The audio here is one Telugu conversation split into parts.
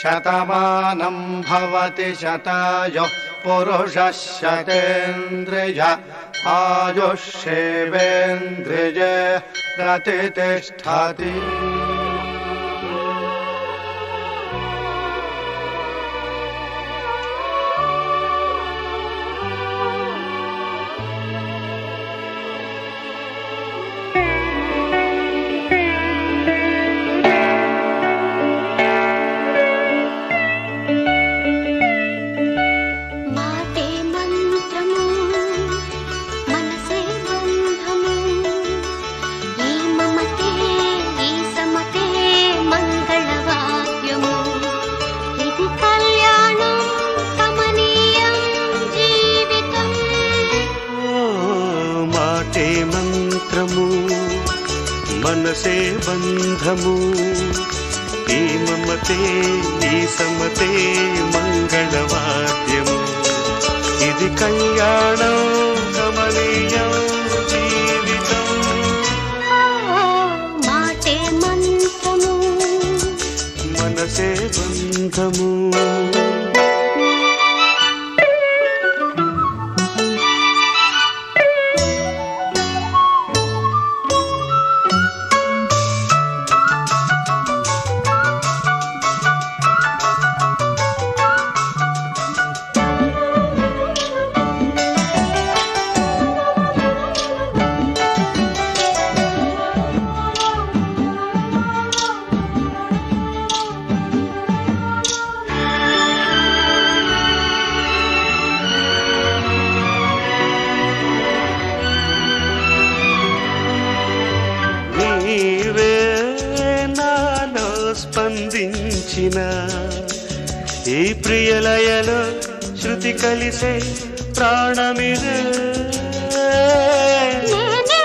शतमानम् भवति शतायुः पुरुषः शतेन्द्रिय आयुः शिवेन्द्रिय మాటే మంత్రము? మనసే బంధము. ఈ మమతే ఈ సమతే మంగళవాద్యము. ఇది కళ్యాణం జీవితం. మాటే మంత్రము. మనసే బంధము. స్పందించిన ఈ ప్రియలయలో శృతి కలిసే ప్రాణమిదే. నేనే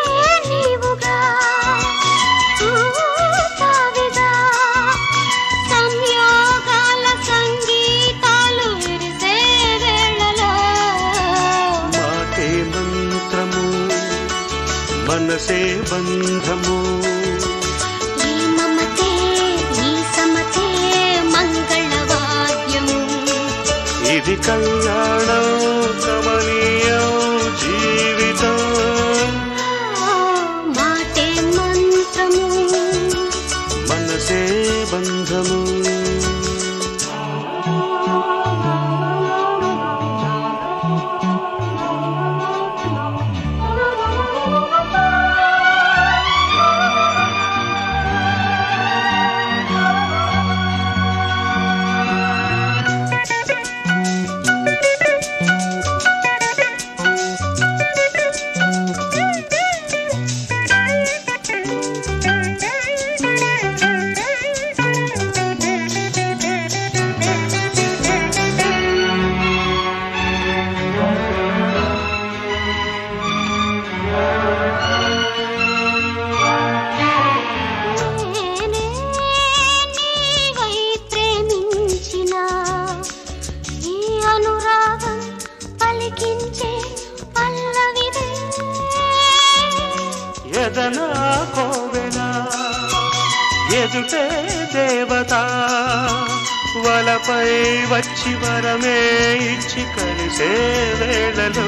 నీవుగా यदि कल्याणौ कमनीयौ जीवितौ माते मन्त्रं मनसे बन्धमु ఎదుటే దేవత వలపై వచ్చి వరమే ఇచ్చి కలిసే వేళలో.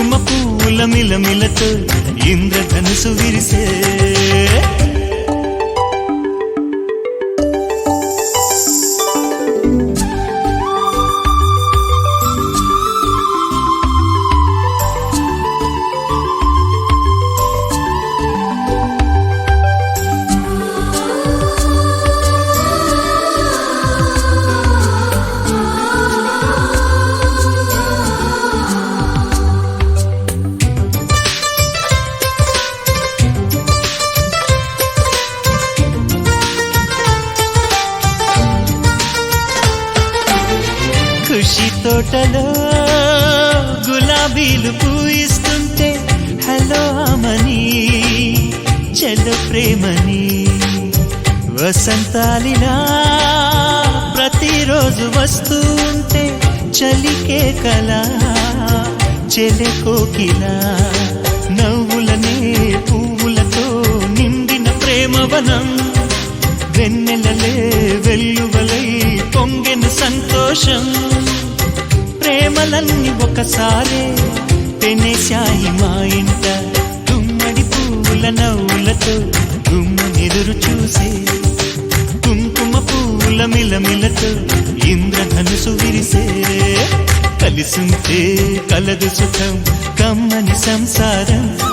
కుంకుమ పువ్వుల మిలమిలతో ఇంద్రధనుసు విరిసే తోటలో గులాబీలు పూయిస్తుంటే హలో అమని చెల్ల ప్రేమని వసంతాలిలా ప్రతిరోజు వస్తూ ఉంటే చలికే కలా చెలె కోకిలా నవ్వులనే పువ్వులతో నిండిన ప్రేమవనం వెన్నెలలే వెల్లువలై పొంగిన సంతోషం. ప్రేమలన్నీ ఒకసారే. పెనేశాయి మా ఇంట గుమ్మడి పూల నవ్వులతో గుమ్మనెదురు చూసే. కుంకుమ పూల మిలమిలతో ఇంద్రధనుసు విరిసే. కలిసుంటే కలదు సుఖం కమ్మని సంసారం